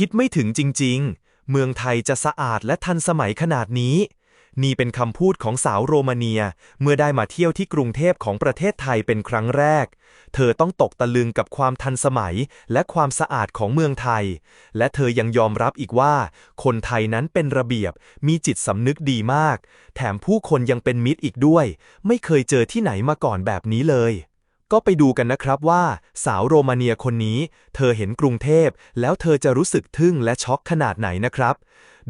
คิดไม่ถึงจริง ๆ เมืองไทยจะสะอาดและทันสมัยขนาดนี้ นี่เป็นคำพูดของสาวโรมาเนีย เมื่อได้มาเที่ยวที่กรุงเทพของประเทศไทยเป็นครั้งแรก เธอต้องตกตะลึงกับความทันสมัยและความสะอาดของเมืองไทย และเธอยังยอมรับอีกว่า คนไทยนั้นเป็นระเบียบ มีจิตสำนึกดีมาก แถมผู้คนยังเป็นมิตรอีกด้วย ไม่เคยเจอที่ไหนมาก่อนแบบนี้เลย ก็ไปดูกันนะครับว่า สาวโรมาเนียคนนี้ เธอเห็นกรุงเทพ แล้วเธอจะรู้สึกทึ่งและช็อกขนาดไหนนะครับ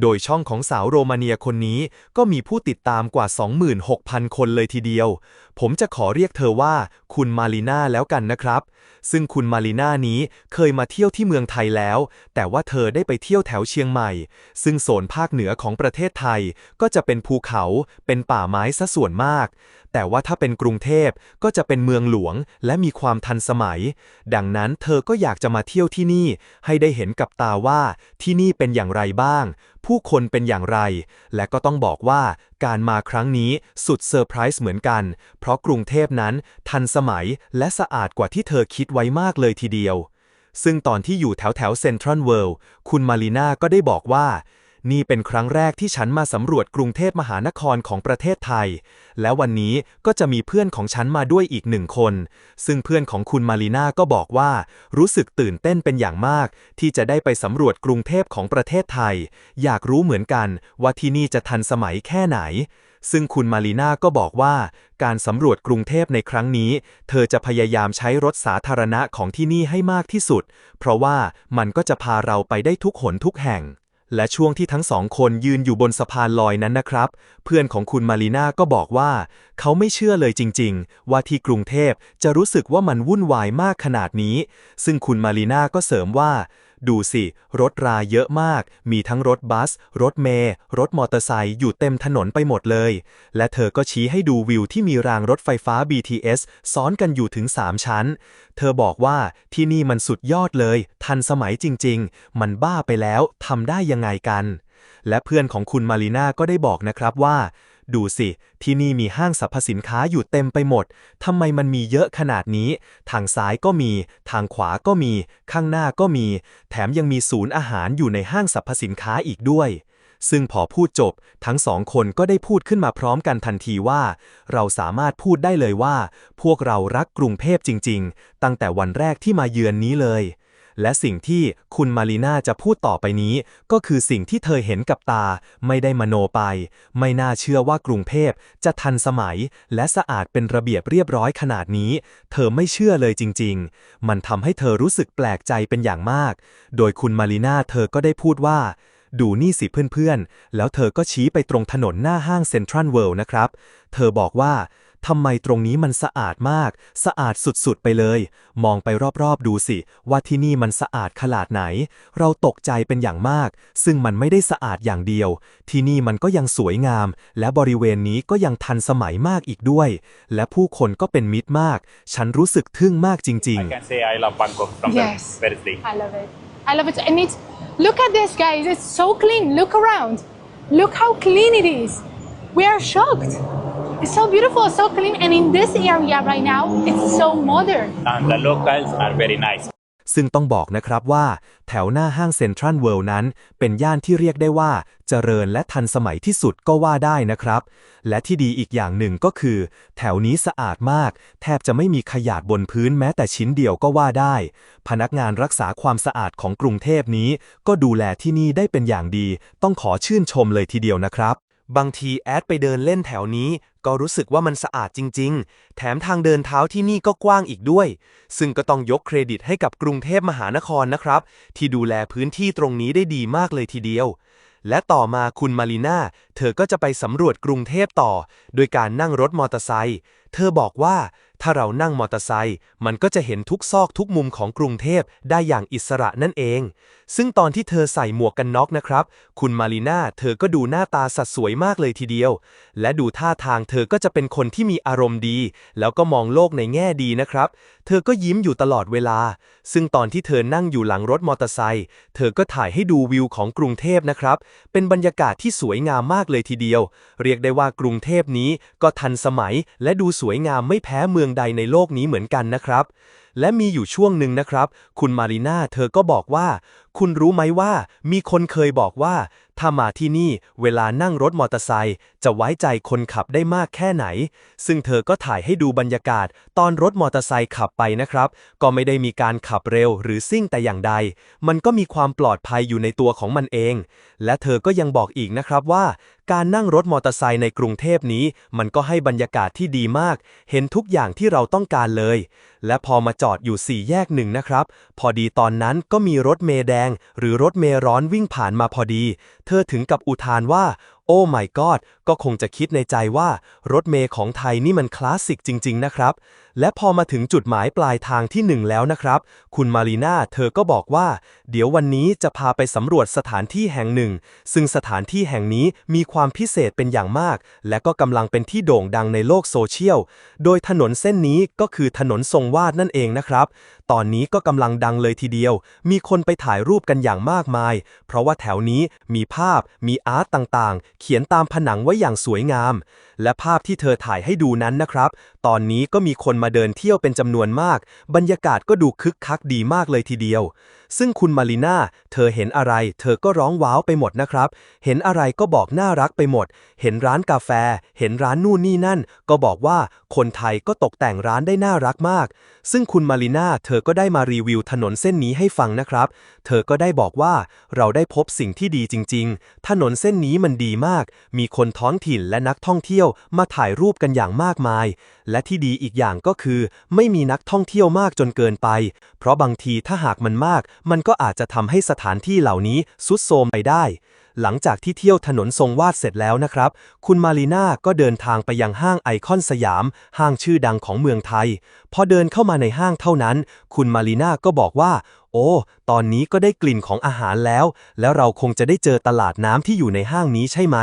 โดยช่องของสาวโรมาเนียคนนี้ก็มีผู้ติดตามกว่า 26,000 คนเลยทีเดียว ผมจะขอเรียกเธอว่า คุณมารีน่าแล้วกันนะครับ ซึ่งคุณมารีน่านี้เคยมาเที่ยวที่เมืองไทยแล้ว แต่ว่าเธอได้ไปเที่ยวแถวเชียงใหม่ ซึ่งโซนภาคเหนือของประเทศไทย ก็จะเป็นภูเขา เป็นป่าไม้ซะส่วนมาก แต่ว่าถ้าเป็นกรุงเทพก็จะเป็นเมืองหลวงและมีความทันสมัย ดังนั้นเธอก็อยากจะมาเที่ยวที่นี่ ให้ได้เห็นกับตาว่าที่นี่เป็นอย่างไรบ้าง ผู้คนเป็นอย่างไร และก็ต้องบอกว่าการมาครั้งนี้สุดเซอร์ไพรส์เหมือนกัน เพราะกรุงเทพนั้นทันสมัยและสะอาดกว่าที่เธอคิดไว้มากเลยทีเดียว ซึ่งตอนที่อยู่แถวแถวเซ็นทรัลเวิลด์คุณมารีนาก็ได้บอกว่า นี่เป็นครั้งแรกที่ฉันมาสำรวจกรุงเทพมหานครของประเทศไทย และวันนี้ก็จะมีเพื่อนของฉันมาด้วยอีกหนึ่งคน ซึ่งเพื่อนของคุณมารีนาก็บอกว่า รู้สึกตื่นเต้นเป็นอย่างมาก ที่จะได้ไปสำรวจกรุงเทพของประเทศไทย อยากรู้เหมือนกันว่าที่นี่จะทันสมัยแค่ไหน ซึ่งคุณมารีนาก็บอกว่า การสำรวจกรุงเทพในครั้งนี้ เธอจะพยายามใช้รถสาธารณะของที่นี่ให้มากที่สุด เพราะว่ามันก็จะพาเราไปได้ทุกหนทุกแห่ง และช่วงที่ทั้งสองคนยืนอยู่บนสะพานลอยนั้นนะครับ เพื่อนของคุณมารีนาก็บอกว่า เขาไม่เชื่อเลยจริง ๆ ว่าที่กรุงเทพจะรู้สึกว่ามันวุ่นวายมากขนาดนี้ ซึ่งคุณมารีนาก็เสริมว่า ดูสิ รถราเยอะมาก มีทั้งรถบัส รถเมล์รถมอเตอร์ไซค์อยู่เต็มถนนไปหมดเลย และเธอก็ชี้ให้ดูวิวที่มีรางรถไฟฟ้า BTS ซ้อนกันอยู่ถึง 3 ชั้น เธอบอกว่าที่นี่มันสุดยอดเลย ทันสมัยจริง ๆ มันบ้าไปแล้วทำได้ยังไงกัน และเพื่อนของคุณมารีนาก็ได้บอกนะครับว่า ดูสิ ที่นี่มีห้างสรรพสินค้าอยู่เต็มไปหมด ทำไมมันมีเยอะขนาดนี้ ทางซ้ายก็มี ทางขวาก็มี ข้างหน้าก็มี แถมยังมีศูนย์อาหารอยู่ในห้างสรรพสินค้าอีกด้วย ซึ่งพอพูดจบ ทั้งสองคนก็ได้พูดขึ้นมาพร้อมกันทันทีว่า เราสามารถพูดได้เลยว่า พวกเรารักกรุงเทพจริง ๆ ตั้งแต่วันแรกที่มาเยือนนี้เลย และสิ่งที่คุณมารีนาจะพูดต่อไปนี้ ก็คือสิ่งที่เธอเห็นกับตา ไม่ได้มโนไป ไม่น่าเชื่อว่ากรุงเทพจะทันสมัย และสะอาดเป็นระเบียบเรียบร้อยขนาดนี้ เธอไม่เชื่อเลยจริง ๆ มันทำให้เธอรู้สึกแปลกใจเป็นอย่างมาก โดยคุณมารีนาเธอก็ได้พูดว่าดูนี่สิเพื่อนๆ แล้วเธอก็ชี้ไปตรงถนนหน้าห้างเซ็นทรัลเวิลด์นะครับ เธอบอกว่า ทำไมตรงนี้มันสะอาดมาก สะอาดสุดๆไปเลย มองไปรอบๆดูสิ ว่าที่นี่มันสะอาดขนาดไหน เราตกใจเป็นอย่างมาก ซึ่งมันไม่ได้สะอาดอย่างเดียว ที่นี่มันก็ยังสวยงาม และบริเวณนี้ก็ยังทันสมัยมากอีกด้วย และผู้คนก็เป็นมิตรมาก ฉันรู้สึกทึ่งมากจริง I can say I love Bangkok from Yes. the first day. I love it. I love it. And it's look at this, guys. It's so clean. Look around. Look how clean it is. We are shocked. It's so beautiful, so clean. And in this area right now, it's so modern. And the locals are very nice. ๆซึ่งต้องบอกนะครับว่า แถวหน้าห้างเซ็นทรัลเวิลด์นั้น เป็นย่านที่เรียกได้ว่า เจริญและทันสมัยที่สุดก็ว่าได้นะครับ และที่ดีอีกอย่างหนึ่งก็คือ แถวนี้สะอาดมาก แทบจะไม่มีขยะบนพื้นแม้แต่ชิ้นเดียวก็ว่าได้ พนักงานรักษาความสะอาดของกรุงเทพนี้ ก็ดูแลที่นี่ได้เป็นอย่างดี ต้องขอชื่นชมเลยทีเดียวนะครับ บางทีแอดไปเดินเล่นแถวนี้ ก็รู้สึกว่ามันสะอาดจริง ๆ แถมทางเดินเท้าที่นี่ก็กว้างอีกด้วย ซึ่งก็ต้องยกเครดิตให้กับกรุงเทพมหานครนะครับ ที่ดูแลพื้นที่ตรงนี้ได้ดีมากเลยทีเดียว และต่อมาคุณมารีนาเธอก็จะไปสำรวจกรุงเทพต่อ โดยการนั่งรถมอเตอร์ไซค์ เธอบอกว่า ถ้าเรานั่งมอเตอร์ไซค์มันก็จะเห็นทุกซอกทุกมุมของกรุงเทพได้อย่างอิสระนั่นเอง ซึ่งตอนที่เธอใส่หมวกกันน็อกนะครับ คุณมารีนาเธอก็ดูหน้าตาสัดสวยมากเลยทีเดียว และดูท่าทางเธอก็จะเป็นคนที่มีอารมณ์ดี แล้วก็มองโลกในแง่ดีนะครับ เธอก็ยิ้มอยู่ตลอดเวลา ซึ่งตอนที่เธอนั่งอยู่หลังรถมอเตอร์ไซค์เธอก็ถ่ายให้ดูวิวของกรุงเทพนะครับ เป็นบรรยากาศที่สวยงามมากเลยทีเดียว เรียกได้ว่ากรุงเทพนี้ก็ทันสมัยและดูสวยงามไม่แพ้เมืองใดในโลกนี้เหมือนกันนะครับ และมีอยู่ช่วงหนึ่งนะครับ คุณมารีนาเธอก็บอกว่า คุณรู้ไหมว่า มีคนเคยบอกว่า ถ้ามาที่นี่เวลานั่งรถมอเตอร์ไซค์จะไว้ใจคนขับได้มากแค่ไหน ซึ่งเธอก็ถ่ายให้ดูบรรยากาศ ตอนรถมอเตอร์ไซค์ขับไปนะครับ ก็ไม่ได้มีการขับเร็วหรือซิ่งแต่อย่างใด มันก็มีความปลอดภัยอยู่ในตัวของมันเอง และเธอก็ยังบอกอีกนะครับว่าการนั่งรถมอเตอร์ไซค์ในกรุงเทพนี้ มันก็ให้บรรยากาศที่ดีมาก เห็นทุกอย่างที่เราต้องการเลย และพอมาจอดอยู่สี่แยกหนึ่งนะครับ พอดีตอนนั้นก็มีรถเมล์แดง หรือรถเมล์ร้อนวิ่งผ่านมาพอดี เธอถึงกับอุทานว่า โอ้ my god ก็คงจะคิดในใจว่า รถเมล์ของไทยนี่มันคลาสสิกจริง ๆ นะครับ และพอมาถึงจุดหมายปลายทางที่หนึ่งแล้วนะครับ คุณมารีนาเธอก็บอกว่า เดี๋ยววันนี้จะพาไปสำรวจสถานที่แห่งหนึ่ง ซึ่งสถานที่แห่งนี้มีความพิเศษเป็นอย่างมาก และก็กำลังเป็นที่โด่งดังในโลกโซเชียล โดยถนนเส้นนี้ก็คือถนนทรงวาดนั่นเองนะครับตอนนี้ก็กำลังดังเลยทีเดียว มีคนไปถ่ายรูปกันอย่างมากมาย เพราะว่าแถวนี้มีภาพ มีอาร์ตต่างๆ เขียนตามผนังไว้อย่างสวยงาม และภาพที่เธอถ่ายให้ดูนั้นนะครับ ตอนนี้ก็มีคนมาเดินเที่ยวเป็นจำนวนมาก บรรยากาศก็ดูคึกคักดีมากเลยทีเดียว ซึ่งคุณมาริน่า เธอเห็นอะไร เธอก็ร้องว้าวไปหมดนะครับ เห็นอะไรก็บอกน่ารักไปหมด เห็นร้านกาแฟ เห็นร้านนู่นนี่นั่น ก็บอกว่าคนไทยก็ตกแต่งร้านได้น่ารักมาก ซึ่งคุณมาริน่า เธอก็ได้มารีวิวถนนเส้นนี้ให้ฟังนะครับ เธอก็ได้บอกว่าเราได้พบสิ่งที่ดีจริง ๆ ถนนเส้นนี้มันดีมาก มีคนท้องถิ่นและนักท่องเที่ยวมาถ่ายรูปกันอย่างมากมายและที่ดีอีกอย่างก็คือ ไม่มีนักท่องเที่ยวมากจนเกินไป เพราะบางทีถ้าหากมันมาก มันก็อาจจะทำให้สถานที่เหล่านี้ซุดโทรมไปได้ หลังจากที่เที่ยวถนนทรงวาดเสร็จแล้วนะครับ คุณมารีน่าก็เดินทางไปยังห้างไอคอนสยาม ห้างชื่อดังของเมืองไทย พอเดินเข้ามาในห้างเท่านั้น คุณมารีน่าก็บอกว่า โอ้ ตอนนี้ก็ได้กลิ่นของอาหารแล้ว แล้วเราคงจะได้เจอตลาดน้ำที่อยู่ในห้างนี้ใช่ไหม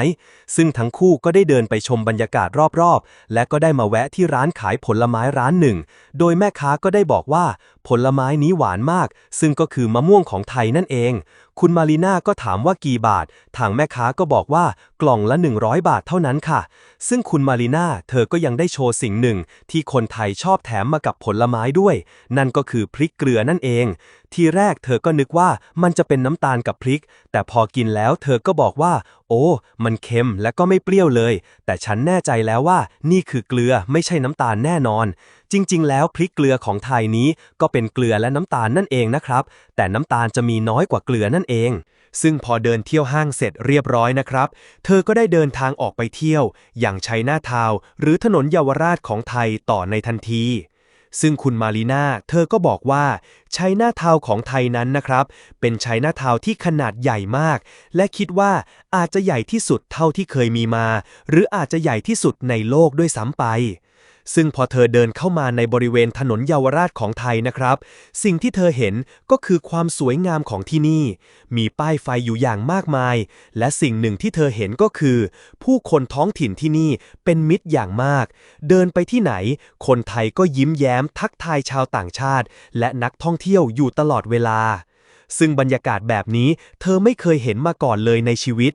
ซึ่งทั้งคู่ก็ได้เดินไปชมบรรยากาศรอบๆ และก็ได้มาแวะที่ร้านขายผลไม้ร้านหนึ่ง โดยแม่ค้าก็ได้บอกว่า ผลไม้นี้หวานมาก ซึ่งก็คือมะม่วงของไทยนั่นเอง คุณมารีน่าก็ถามว่ากี่บาท ทางแม่ค้าก็บอกว่ากล่องละ 100 บาทเท่านั้นค่ะ ซึ่งคุณมารีน่าเธอก็ยังได้โชว์สิ่งหนึ่ง ที่คนไทยชอบแถมมากับผลไม้ด้วย นั่นก็คือพริกเกลือนั่นเอง ทีแรกเธอก็นึกว่ามันจะเป็นน้ำตาลกับพริก แต่พอกินแล้วเธอก็บอกว่า โอ้ มันเค็มและก็ไม่เปรี้ยวเลย แต่ฉันแน่ใจแล้วว่า นี่คือเกลือไม่ใช่น้ำตาลแน่นอน จริง ๆ แล้วพริกเกลือของไทยนี้ก็เป็นเกลือและน้ำตาลนั่นเองนะครับ แต่น้ำตาลจะมีน้อยกว่าเกลือนั่นเอง ซึ่งพอเดินเที่ยวห้างเสร็จเรียบร้อยนะครับ เธอก็ได้เดินทางออกไปเที่ยว อย่างชัยนาทาว หรือถนนเยาวราชของไทยต่อในทันที ซึ่งคุณมารีนาเธอก็บอกว่าชัยนาทาวของไทยนั้นนะครับ เป็นชัยนาทาวที่ขนาดใหญ่มาก และคิดว่าอาจจะใหญ่ที่สุดเท่าที่เคยมีมา หรืออาจจะใหญ่ที่สุดในโลกด้วยซ้ำไป ซึ่งพอเธอเดินเข้ามาในบริเวณถนนเยาวราชของไทยนะครับ สิ่งที่เธอเห็นก็คือความสวยงามของที่นี่ มีป้ายไฟอยู่อย่างมากมาย และสิ่งหนึ่งที่เธอเห็นก็คือ ผู้คนท้องถิ่นที่นี่เป็นมิตรอย่างมาก เดินไปที่ไหน คนไทยก็ยิ้มแย้มทักทายชาวต่างชาติ และนักท่องเที่ยวอยู่ตลอดเวลา ซึ่งบรรยากาศแบบนี้เธอไม่เคยเห็นมาก่อนเลยในชีวิต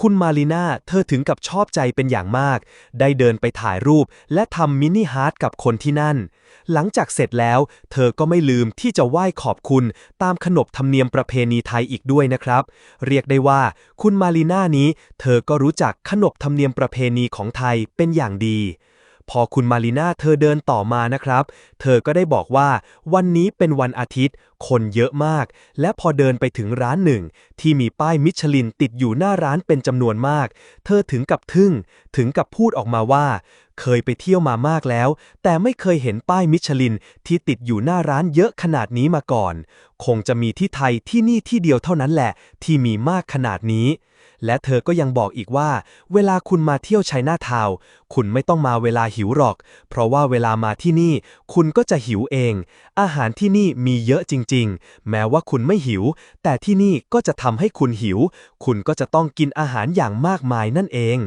คุณมารีนาเธอถึงกับชอบใจเป็นอย่างมาก ได้เดินไปถ่ายรูปและทำมินิฮาร์ดกับคนที่นั่น หลังจากเสร็จแล้ว เธอก็ไม่ลืมที่จะไหว้ขอบคุณตามขนบธรรมเนียมประเพณีไทยอีกด้วยนะครับ เรียกได้ว่า คุณมารีนานี้ เธอก็รู้จักขนบธรรมเนียมประเพณีของไทยเป็นอย่างดี พอคุณมารีนาเธอเดินต่อมานะครับ เธอก็ได้บอกว่า วันนี้เป็นวันอาทิตย์ คนเยอะมาก และพอเดินไปถึงร้านหนึ่ง ที่มีป้ายมิชลินติดอยู่หน้าร้านเป็นจำนวนมาก เธอถึงกับทึ่ง ถึงกับพูดออกมาว่า เคยไปเที่ยวมามากแล้ว แต่ไม่เคยเห็นป้ายมิชลินที่ติดอยู่หน้าร้านเยอะขนาดนี้มาก่อน คงจะมีที่ไทยที่นี่ที่เดียวเท่านั้นแหละ ที่มีมากขนาดนี้ และเธอก็ยังบอกอีกว่า เวลาคุณมาเที่ยวชัยนาทาว์คุณไม่ต้องมาเวลาหิวหรอก เพราะว่าเวลามาที่นี่ คุณก็จะหิวเอง อาหารที่นี่มีเยอะจริง ๆ แม้ว่าคุณไม่หิว แต่ที่นี่ก็จะทำให้คุณหิว คุณก็จะต้องกินอาหารอย่างมากมายนั่นเอง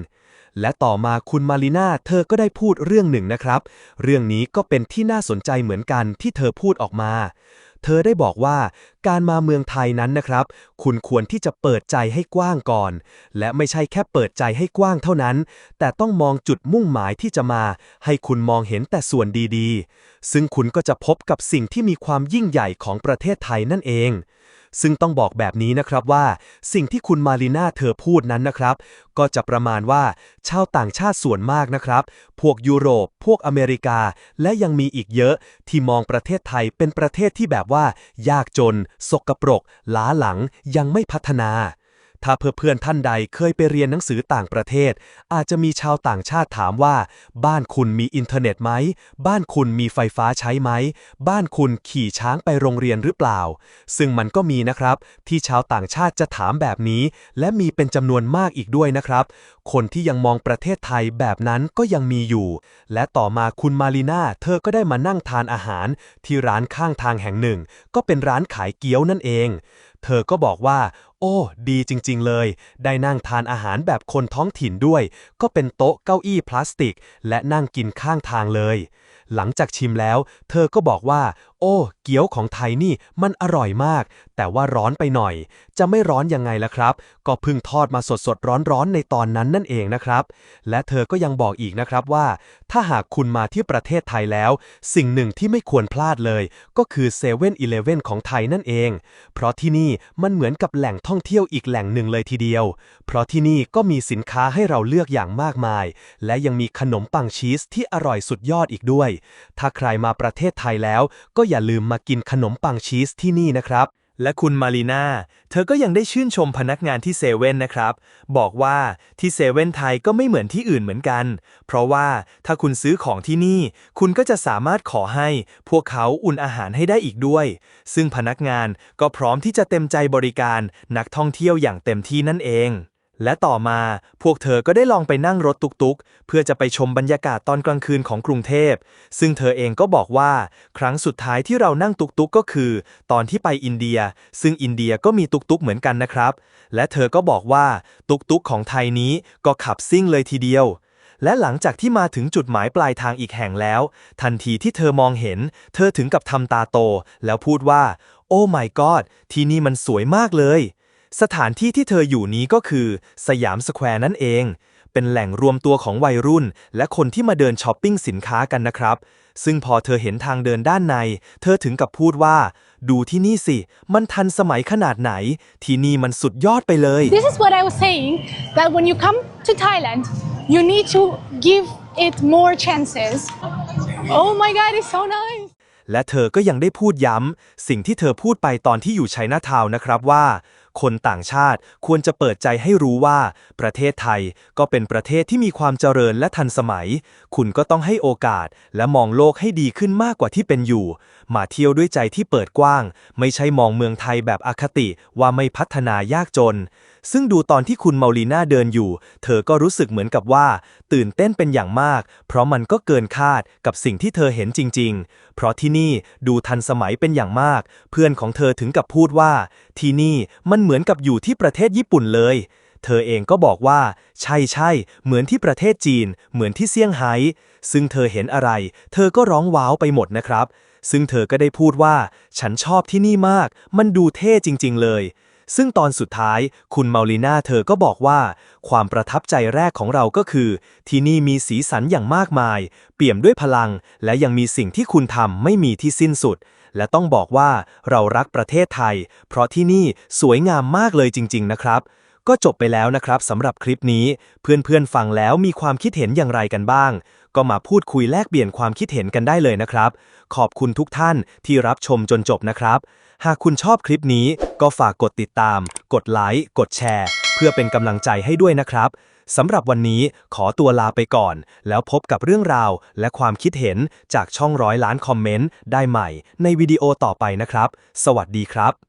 และต่อมาคุณมารีนาเธอก็ได้พูดเรื่องหนึ่งนะครับ เรื่องนี้ก็เป็นที่น่าสนใจเหมือนกันที่เธอพูดออกมา เธอได้บอกว่าการมาเมืองไทยนั้นนะครับ คุณควรที่จะเปิดใจให้กว้างก่อน และไม่ใช่แค่เปิดใจให้กว้างเท่านั้น แต่ต้องมองจุดมุ่งหมายที่จะมา ให้คุณมองเห็นแต่ส่วนดีๆ ซึ่งคุณก็จะพบกับสิ่งที่มีความยิ่งใหญ่ของประเทศไทยนั่นเอง ซึ่งต้องบอกแบบนี้นะครับว่า สิ่งที่คุณมารีนาเธอพูดนั้นนะครับ ก็จะประมาณว่าชาวต่างชาติส่วนมากนะครับ พวกยุโรป พวกอเมริกา และยังมีอีกเยอะที่มองประเทศไทยเป็นประเทศที่แบบว่ายากจนสกปรก ล้าหลัง ยังไม่พัฒนา ถ้าเพื่อนๆท่านใดเคยไปเรียนหนังสือต่างประเทศ อาจจะมีชาวต่างชาติถามว่า บ้านคุณมีอินเทอร์เน็ตไหม บ้านคุณมีไฟฟ้าใช้ไหม บ้านคุณขี่ช้างไปโรงเรียนหรือเปล่า ซึ่งมันก็มีนะครับ ที่ชาวต่างชาติจะถามแบบนี้ และมีเป็นจำนวนมากอีกด้วยนะครับ คนที่ยังมองประเทศไทยแบบนั้นก็ยังมีอยู่ และต่อมาคุณมารีนาเธอก็ได้มานั่งทานอาหาร ที่ร้านข้างทางแห่งหนึ่ง ก็เป็นร้านขายเกี๊ยวนั่นเอง เธอก็บอกว่า โอ้ ดีจริง ๆ เลย ได้นั่งทานอาหารแบบคนท้องถิ่นด้วย ก็เป็นโต๊ะเก้าอี้พลาสติก และนั่งกินข้างทางเลย หลังจากชิมแล้ว เธอก็บอกว่า โอ้ เกี๊ยวของไทยนี่มันอร่อยมาก แต่ว่าร้อนไปหน่อย จะไม่ร้อนยังไงล่ะครับ ก็เพิ่งทอดมาสดๆร้อนๆในตอนนั้นนั่นเองนะครับ และเธอก็ยังบอกอีกนะครับว่า ถ้าหากคุณมาที่ประเทศไทยแล้ว สิ่งหนึ่งที่ไม่ควรพลาดเลย ก็คือ7 e เ e ่ e อเลเวนของไทยนั่นเอง เพราะที่นี่มันเหมือนกับแหล่งท่องเที่ยวอีกแหล่งหนึ่งเลยทีเดียว เพราะที่นี่ก็มีสินค้าให้เราเลือกอย่างมากมาย และยังมีขนมปังชีสที่อร่อยสุดยอดอีกด้วย ถ้าใครมาประเทศไทยแล้วก็อย่าลืมมากินขนมปังชีสที่นี่นะครับ และคุณมารีนาเธอก็ยังได้ชื่นชมพนักงานที่เซเว่นนะครับ บอกว่าที่เซเว่นไทยก็ไม่เหมือนที่อื่นเหมือนกัน เพราะว่าถ้าคุณซื้อของที่นี่ คุณก็จะสามารถขอให้ พวกเขาอุ่นอาหารให้ได้อีกด้วย ซึ่งพนักงานก็พร้อมที่จะเต็มใจบริการนักท่องเที่ยวอย่างเต็มที่นั่นเอง และต่อมาพวกเธอก็ได้ลองไปนั่งรถตุกๆ เพื่อจะไปชมบรรยากาศตอนกลางคืนของกรุงเทพ ซึ่งเธอเองก็บอกว่า ครั้งสุดท้ายที่เรานั่งตุกๆก็คือ ตอนที่ไปอินเดีย ซึ่งอินเดียก็มีตุกๆเหมือนกันนะครับ และเธอก็บอกว่าตุกๆของไทยนี้ก็ขับซิ่งเลยทีเดียว และหลังจากที่มาถึงจุดหมายปลายทางอีกแห่งแล้ว ทันทีที่เธอมองเห็น เธอถึงกับทำตาโต แล้วพูดว่า โอ้ my god ที่นี่มันสวยมากเลย สถานที่ที่เธออยู่นี้ก็คือ สยามสแควร์นั่นเอง เป็นแหล่งรวมตัวของวัยรุ่น และคนที่มาเดินช้อปปิ้งสินค้ากันนะครับ ซึ่งพอเธอเห็นทางเดินด้านใน เธอถึงกับพูดว่า ดูที่นี่สิ มันทันสมัยขนาดไหน ที่นี่มันสุดยอดไปเลย This is what I was saying that when you come to Thailand, you need to give it more chances. Oh my god, it's so nice. และเธอก็ยังได้พูดย้ำ สิ่งที่เธอพูดไปตอนที่อยู่ไชน่าทาวน์นะครับว่า คนต่างชาติ ควรจะเปิดใจให้รู้ว่า ประเทศไทยก็เป็นประเทศที่มีความเจริญและทันสมัย คุณก็ต้องให้โอกาสและมองโลกให้ดีขึ้นมากกว่าที่เป็นอยู่ มาเที่ยวด้วยใจที่เปิดกว้าง ไม่ใช่มองเมืองไทยแบบอคติว่าไม่พัฒนายากจน ซึ่งดูตอนที่คุณเมาลีน่าเดินอยู่ เธอก็รู้สึกเหมือนกับว่า ตื่นเต้นเป็นอย่างมาก เพราะมันก็เกินคาดกับสิ่งที่เธอเห็นจริง ๆ เพราะที่นี่ดูทันสมัยเป็นอย่างมาก เพื่อนของเธอถึงกับพูดว่า ที่นี่มันเหมือนกับอยู่ที่ประเทศญี่ปุ่นเลย เธอเองก็บอกว่า ใช่ใช่เหมือนที่ประเทศจีน เหมือนที่เซี่ยงไฮ้ซึ่งเธอเห็นอะไร เธอก็ร้องว้าวไปหมดนะครับซึ่งเธอก็ได้พูดว่า ฉันชอบที่นี่มาก มันดูเท่จริง ๆ เลย ซึ่งตอนสุดท้ายคุณเมาลีน่าเธอก็บอกว่า ความประทับใจแรกของเราก็คือ ที่นี่มีสีสันอย่างมากมาย เปี่ยมด้วยพลัง และยังมีสิ่งที่คุณทำไม่มีที่สิ้นสุด และต้องบอกว่าเรารักประเทศไทย เพราะที่นี่สวยงามมากเลยจริง ๆ นะครับ ก็จบไปแล้วนะครับสำหรับคลิปนี้ เพื่อนๆฟังแล้วมีความคิดเห็นอย่างไรกันบ้าง ก็มาพูดคุยแลกเปลี่ยนความคิดเห็นกันได้เลยนะครับ ขอบคุณทุกท่านที่รับชมจนจบนะครับ หากคุณชอบคลิปนี้ก็ฝากกดติดตาม กดไลค์กดแชร์ เพื่อเป็นกำลังใจให้ด้วยนะครับสำหรับวันนี้ขอตัวลาไปก่อน แล้วพบกับเรื่องราวและความคิดเห็นจากช่องร้อยล้านคอมเมนต์ได้ใหม่ในวิดีโอต่อไปนะครับ สวัสดีครับ